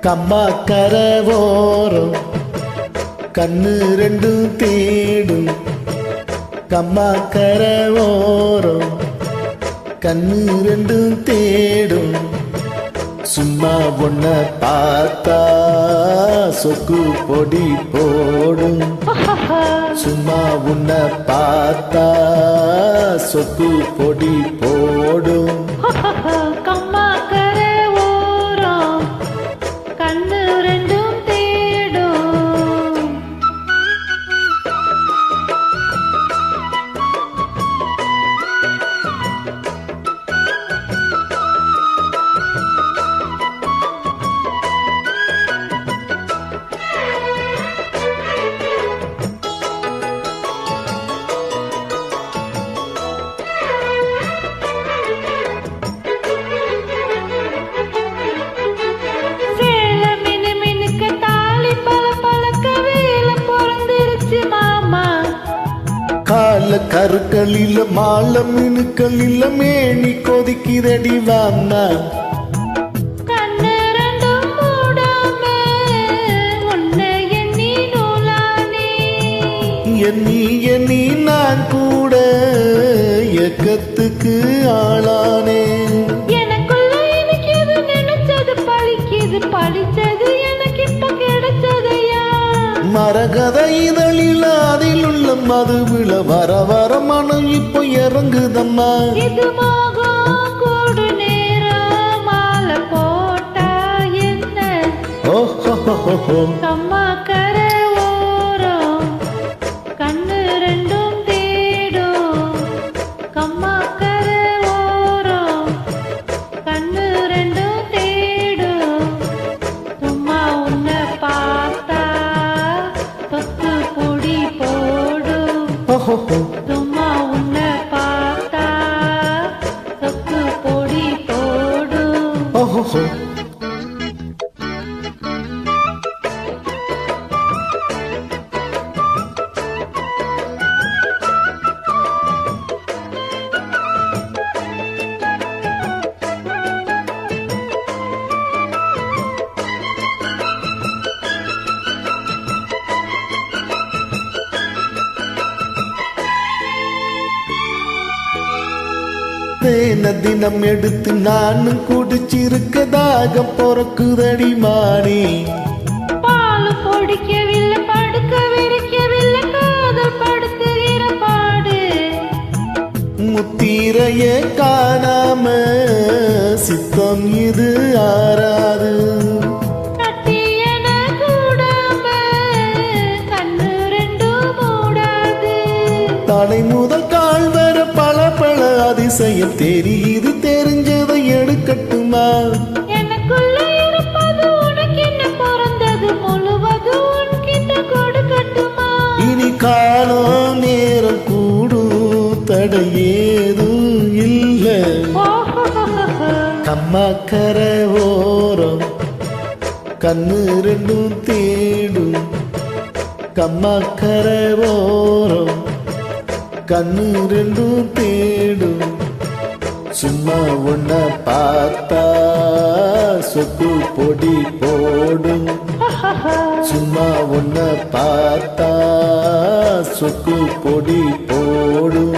கம்மா கரவோரம். கண்ணு ரெண்டும் தேடும். கம்மா கரவோரம். கண்ணு ரெண்டும் தேடும். சும்மா ஒன்ன பார்த்தா சொக்கு பொடி போடும். சும்மா உன்ன பார்த்தா சொக்கு பொடி போடும். கால கருக்களில மாலை மினுக்களில மேனி கொதிக்குதடி வாமா. கண்ணு ரெண்டும் மூடாம உன்னை எண்ணி எண்ணி நான் கூட எக்கத்துக்கு ஆளானே. மரகத இதழில் அதில் உள்ள மதுவில வர வர மனம் இப்போ இறங்குதம்மா. ஓஹோ ஓஹோ தேன தினம் எடுத்து நானும் குடிச்சிருக்கதாக பொறக்குதடி மாறி பால் பொடிக்கவில்லை படுக்க விரிக்கவில்லை காதல் படுத்துகிற பாடு. முத்திரைய காணாம சித்தம் இது ஆறாது. தலை முதல் அதிசயம் தெரியுது தெரிஞ்சதை எடுக்கட்டுமா? இனி காலம் நேரம் கூடும் தடையேதும் இல்லை. ஓஹோஹோஹோ. கம்மாக்கர ஓரம் கண்ணு ரெண்டும் தேடும். கம்மாக்கர ஓரம் கண்ணு ரெண்டும் தேடும். சும்மா உன்ன பார்த்தா சொக்கு பொடி போடும். சும்மா உன்ன பார்த்தா சொக்கு பொடி போடும்.